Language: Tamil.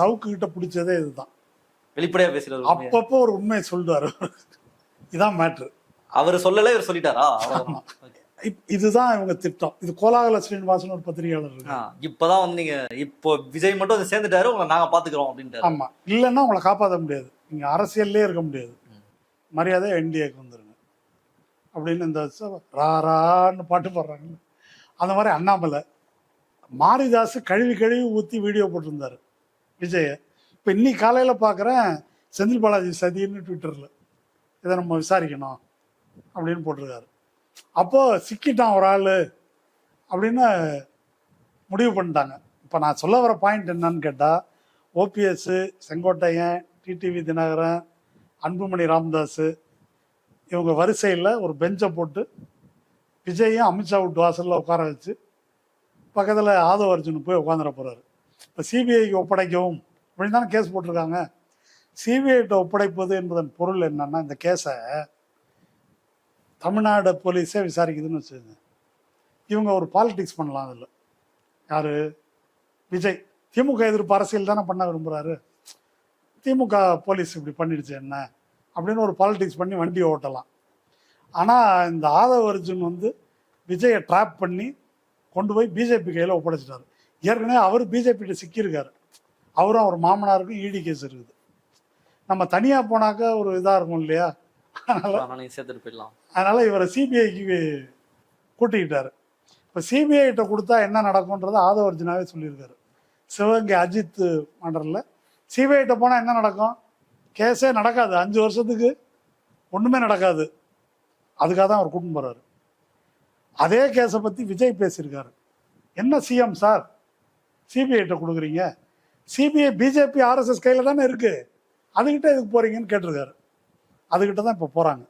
சவுக்கு கிட்ட பிடிச்சதே இதுதான். வெளிப்படையா பேசுறது? அப்பப்போ ஒரு உண்மையை சொல்லிடுவாரு இதான் மேட்ரு அவர் சொல்லல இவர் சொல்லிட்டாரா. இதுதான் இவங்க திட்டம். இது கோலாகல ஸ்ரீனிவாசன் ஒரு பத்திரிகையாளர் இருக்கு இப்பதான் வந்து நீங்க இப்போ விஜய் மட்டும் வந்து சேர்ந்துட்டாரு உங்களை நாங்க பாத்துக்கிறோம் அப்படின்ட்டாரு. ஆமா. இல்லைன்னா உங்களை காப்பாற்ற முடியாது. நீங்க அரசியல்லே இருக்க முடியாது. மரியாதை என்டிஏக்கு வந்துருங்க. அப்படின்னு இந்த ச- ரா ரான்னு பாட்டு பாடுறாங்க அந்த மாதிரி அண்ணாமலை மாரிதாஸ் கழுவி கழுவி ஊற்றி வீடியோ போட்டிருந்தாரு. விஜய. இப்போ இன்னைக்கு காலையில் பார்க்குறேன் செந்தில் பாலாஜி சதின்னு ட்விட்டரில் இதை நம்ம விசாரிக்கணும் அப்படின்னு போட்டிருக்காரு. அப்போ சிக்கிட்டான் ஒரு ஆள் அப்படின்னு முடிவு பண்ணிட்டாங்க. இப்போ நான் சொல்ல வர பாயிண்ட் என்னன்னு கேட்டால் ஓபிஎஸ் செங்கோட்டையன் டிடிவி தினகரன் அன்புமணி ராமதாஸ் இவங்க வரிசையில் ஒரு பெஞ்சை போட்டு விஜயும் அமித்ஷா விட்டு வாசலில் உட்கார வச்சு பக்கத்தில் ஆதவ அர்ஜுன் போய் உட்காந்துட போகிறாரு சிபிஐக்கு ஒப்படைக்கவும் அப்படின்னு தானே கேஸ் போட்டிருக்காங்க. சிபிஐட்ட ஒப்படைப்பது என்பதன் பொருள் என்னன்னா இந்த கேஸை தமிழ்நாடு போலீஸே விசாரிக்குதுன்னு வச்சுக்கோங்க. இவங்க ஒரு பாலிடிக்ஸ் பண்ணலாம் அதில். யார்? விஜய். திமுக எதிர்ப்பு அரசியல் தானே பண்ண விரும்புகிறாரு திமுக போலீஸ் இப்படி பண்ணிடுச்சு என்ன? அப்படின்னு ஒரு பாலிடிக்ஸ் பண்ணி வண்டி ஓட்டலாம். ஆனால் இந்த ஆதவ அர்ஜுன் வந்து விஜயை ட்ராப் பண்ணி கொண்டு போய் பிஜேபி கையில் ஒப்படைச்சிட்டாரு. ஏற்கனவே அவர் பிஜேபிகிட்ட சிக்கியிருக்காரு. அவரும் அவர் மாமனாருக்கும் இடி கேஸ் இருக்குது. நம்ம தனியாக போனாக்கா ஒரு இதாக இருக்கும் இல்லையா? அதனால சேர்த்துட்டு போயிடலாம். அதனால இவரை சிபிஐக்கு கூட்டிக்கிட்டாரு. இப்போ சிபிஐட்ட கொடுத்தா என்ன நடக்கும்ன்றதை ஆதவ அர்ஜுனாவே சொல்லியிருக்காரு. சிவகங்கை அஜித் மண்டரில் சிபிஐட்ட போனால் என்ன நடக்கும்? கேஸே நடக்காது. அஞ்சு வருஷத்துக்கு ஒன்றுமே நடக்காது. அதுக்காக தான் அவர் கூட்டின்னு போகிறாரு அதே கேஸை பற்றி விஜய் பேசியிருக்காரு. என்ன சிஎம் சார்? சிபிஐட்ட கொடுக்குறீங்க? சிபிஐ பிஜேபி ஆர்எஸ்எஸ் கையில் தானே இருக்குது அதுக்கிட்ட இதுக்கு போகிறீங்கன்னு கேட்டிருக்காரு. அதுக்கிட்ட தான் இப்போ போகிறாங்க